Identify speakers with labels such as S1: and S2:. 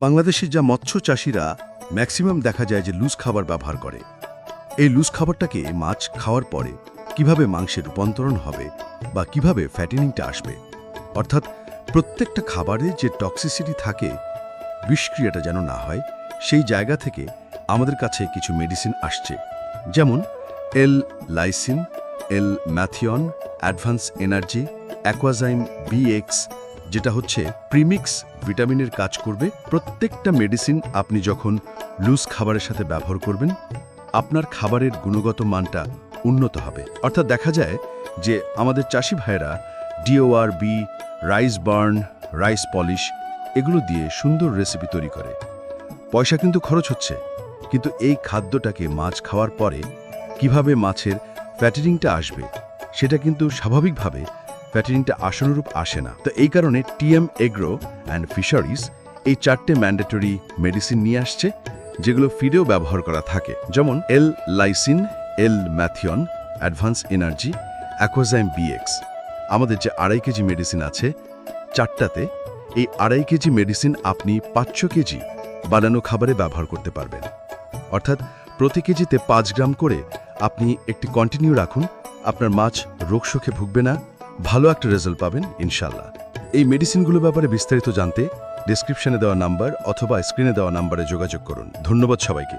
S1: বাংলাদেশের যা মৎস্য চাষিরা ম্যাক্সিমাম দেখা যায় যে লুজ খাবার ব্যবহার করে। এই লুজ খাবারটাকে মাছ খাওয়ার পরে কীভাবে মাংসে রূপান্তরণ হবে বা কীভাবে ফ্যাটিনিংটা আসবে? অর্থাৎ প্রত্যেকটা খাবারে যে টক্সিসিটি থাকে, বিষক্রিয়াটা যেন না হয়, সেই জায়গা থেকে আমাদের কাছে কিছু মেডিসিন আসছে। যেমন L lysine L methionine advance energy Aquazyme BX যেটা হচ্ছে প্রিমিক্স ভিটামিনের কাজ করবে। প্রত্যেকটা মেডিসিন আপনি যখন লুজ খাবারের সাথে ব্যবহার করবেন, আপনার খাবারের গুণগত মানটা উন্নত হবে। অর্থাৎ দেখা যায় যে আমাদের চাষি ভাইয়েরা DOR B rice bran rice polish এগুলো দিয়ে সুন্দর রেসিপি তৈরি করে। পয়সা কিন্তু খরচ হচ্ছে, কিন্তু এই খাদ্যটাকে মাছ খাওয়ার পরে কীভাবে মাছের ফ্যাটারিংটা আসবে, সেটা কিন্তু স্বাভাবিকভাবে ফ্যাটারিংটা আশানুরূপ আসে না। তো এই কারণে টিএম এগ্রো অ্যান্ড ফিশারিজ এই চারটে ম্যান্ডেটরি মেডিসিন নিয়ে আসছে, যেগুলো ফিডেও ব্যবহার করা থাকে। যেমন L lysine L methionine advance energy, Aquazyme BX আমাদের যে আড়াই কেজি মেডিসিন আছে, চারটাতে এই আড়াই কেজি মেডিসিন আপনি পাঁচশো কেজি বানানো খাবারে ব্যবহার করতে পারবেন। অর্থাৎ প্রতি কেজিতে পাঁচ গ্রাম করে আপনি একটি কন্টিনিউ রাখুন। আপনার মাছ রোগ রোগশোকে ভুগবে না। ভালো একটা রেজাল্ট পাবেন ইনশাল্লাহ এই মেডিসিনগুলো ব্যাপারে বিস্তারিত জানতে ডিসক্রিপশনে দেওয়া নাম্বার অথবা স্ক্রিনে দেওয়া নাম্বারে যোগাযোগ করুন। ধন্যবাদ সবাইকে।